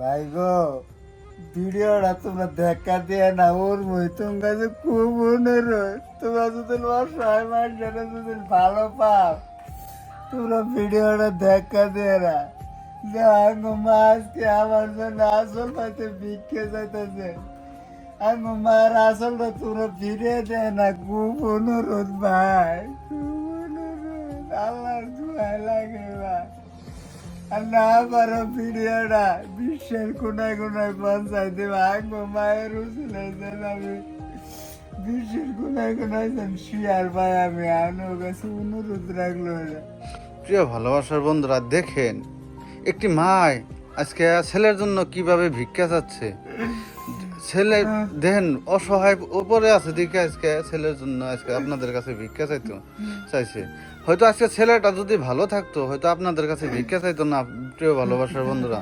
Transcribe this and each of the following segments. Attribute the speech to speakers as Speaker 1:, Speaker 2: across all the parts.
Speaker 1: ভাই গো, ভিডিওটা তোমরা দেখা দিয়ে না, ওর বই তোমার কাছে খুব অনুরোধ। তোমরা যদি অসহায় মানুষরা যদি ভালো পাও, তোমরা ভিডিওটা দেখা দিয়ে না। আঙ্গো মা আজকে আমার জন্য আসল পাইতে ভিক্ষে যাইতেছে আঙ্গো মার আসলটা তোমরা ফিরে দেয় না, খুব অনুরোধ ভাই। না পারো ভিডিওটা বিশ্বের কোনায় কোনায় পৌঁছাই ভাঙবো মায়ের উচিলে আমি বিশ্বের কোনায় কোনায় শিয়ার পাই আমি আনো কাছে অনুরোধ রাখল।
Speaker 2: প্রিয় ভালোবাসার বন্ধুরা, দেখেন, একটি মায় আজকে ছেলের জন্য কীভাবে ভিক্ষা চাচ্ছে? ছেলে দেখেন অসহায় উপরে আছে দিকে আজকে ছেলের জন্য আজকে আপনাদের কাছে ভিক্ষা চাইতো চাইছে। হয়তো আজকে ছেলেটা যদি ভালো থাকতো হয়তো আপনাদের কাছে ভিক্ষা চাইতো না প্রিয় ভালোবাসার বন্ধুরা।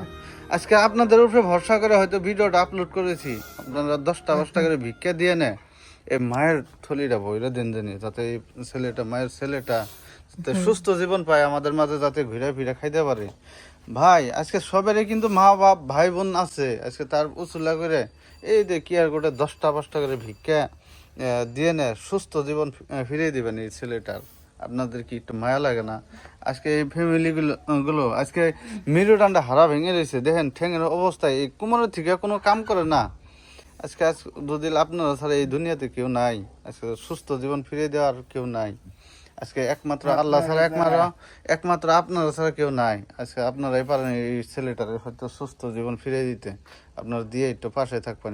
Speaker 2: আজকে আপনাদের উপরে ভরসা করে হয়তো ভিডিওটা আপলোড করেছি। আপনারা দশটা দশটা করে ভিক্ষা দিয়ে নেয় এই মায়ের থলিটা বইরা দেন জানি যাতে এই ছেলেটা মায়ের ছেলেটা যাতে সুস্থ জীবন পায় আমাদের মাঝে যাতে ঘুরে ফিরে খাইতে পারে। ভাই, আজকে সবেরই কিন্তু মা বাপ ভাই বোন আছে। আজকে তার উচুলা করে এই যে কি আর গোটে দশটা পাঁচটা করে ভিক্ষা দিয়ে নে, সুস্থ জীবন ফিরিয়ে দিবেন এই ছেলেটার। আপনাদের কি একটু মায়া লাগে না? আজকে এই ফ্যামিলিগুলো গুলো আজকে মেরুদণ্ডা হারা ভেঙে রয়েছে। দেখেন, ঠ্যাঙের অবস্থায় এই কোমরের থেকে কোনো কাম করে না। আজকে, আজ যদি আপনারা ছাড়া এই দুনিয়াতে কেউ নাই, আজকে সুস্থ জীবন ফিরিয়ে দেওয়ার কেউ নাই। আজকে একমাত্র আল্লাহ ছাড়া একমাত্র একমাত্র আপনারা ছাড়া কেউ নাই। আজকে আপনারাই পারেন এই ছেলেটার হয়তো সুস্থ জীবন ফিরে দিতে। আপনারা দিয়ে একটু পাশে থাকবেন।